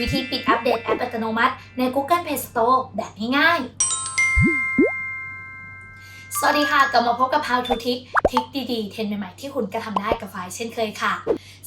วิธีปิดอัปเดตแอปอัตโนมัติใน Google Play Store แบบง่ายๆ สวัสดีค่ะ กลับมาพบกับ How to Tick ทิกดีๆ เทรนใหม่ๆ ที่คุณก็ทำได้กับฟ้าเช่นเคยค่ะ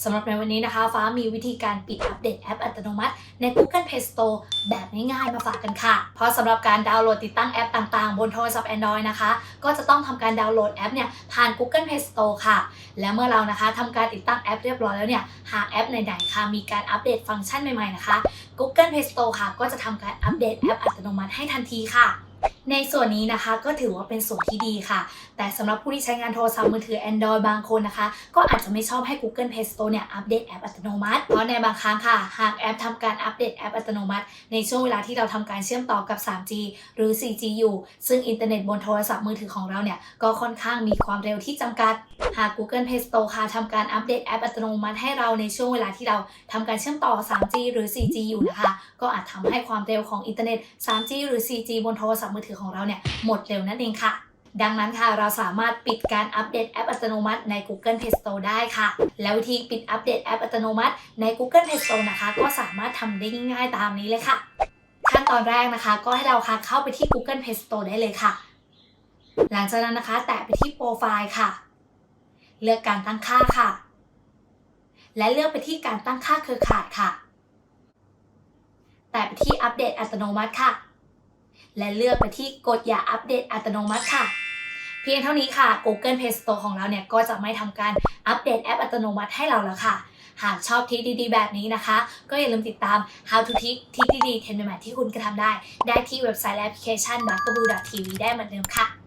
สำหรับในวันนี้นะคะ ฟ้ามีวิธีการปิดอัปเดตแอปอัตโนมัติ ใน Google Play Store แบบง่ายๆ มาฝากกันค่ะ เพราะสำหรับการดาวน์โหลดติดตั้งแอปต่างๆ บนโทรศัพท์ Android นะคะ ก็จะต้องทำการดาวน์โหลดแอปเนี่ยผ่าน Google Play Store ค่ะ และเมื่อเรานะคะทำการติดตั้งแอปเรียบร้อยแล้วเนี่ยหากแอปไหนๆค่ะมีการอัปเดตฟังก์ชันใหม่ๆนะคะ Google Play Store ค่ะ ก็จะทำการอัปเดตแอปอัตโนมัติให้ทันทีค่ะ ในส่วนนี้นะคะก็ถือว่าเป็นส่วนที่ดีค่ะ แต่สำหรับผู้ที่ใช้งานโทรศัพท์มือถือ Android บางคนนะคะ ก็อาจจะไม่ชอบให้ Google Play Store เนี่ยอัปเดตแอปอัตโนมัติ เพราะในบางครั้งค่ะ หากแอปทำการอัปเดตแอปอัตโนมัติ ในช่วงเวลาที่เราทำการเชื่อมต่อกับ 3G หรือ 4G อยู่ ซึ่งอินเทอร์เน็ตบนโทรศัพท์มือถือของเราเนี่ยก็ค่อนข้างมีความเร็วที่จำกัด หาก Google Play Store ค่ะทำการอัปเดตแอปอัตโนมัติให้เราในช่วงเวลาที่เราทำการเชื่อมต่อ 3G หรือ 4G อยู่นะคะ ก็อาจทำให้ความเร็วของอินเทอร์เน็ต 3G หรือ 4G บนโทรศัพท์มือถือของเราเนี่ยหมดเร็วนั่นเองค่ะ ดังนั้นค่ะเราสามารถปิดการอัปเดตแอปอัตโนมัติใน Google Play Store ได้ค่ะ แล้ววิธีปิดอัปเดตแอปอัตโนมัติใน Google Play Store นะคะ ก็สามารถทำได้ง่ายๆตามนี้เลยค่ะ ขั้นตอนแรกนะคะ ก็ให้เราค่ะเข้าไปที่ Google Play Store ได้เลยค่ะ หลังจากนั้นนะคะ แตะไปที่โปรไฟล์ค่ะ เลือกการตั้งค่าค่ะ และเลือกไปที่การตั้งค่าเครือข่ายค่ะ แตะไปที่อัปเดตอัตโนมัติค่ะ และเลือกไปที่กดอย่าอัปเดตอัตโนมัติค่ะ เพียงเท่านี้ค่ะ Google Play Store ของเราเนี่ยก็จะไม่ทำการอัปเดตแอปอัตโนมัติให้เราแล้วค่ะ หากชอบทิปดีๆ แบบนี้นะคะ ก็อย่าลืมติดตาม How to Tip ทิปดีๆเทรนด์ใหม่ๆที่คุณกระทำได้ ได้ที่เว็บไซต์และแอปพลิเคชัน b u g a b o o t v ได้เหมือนเดิมค่ะ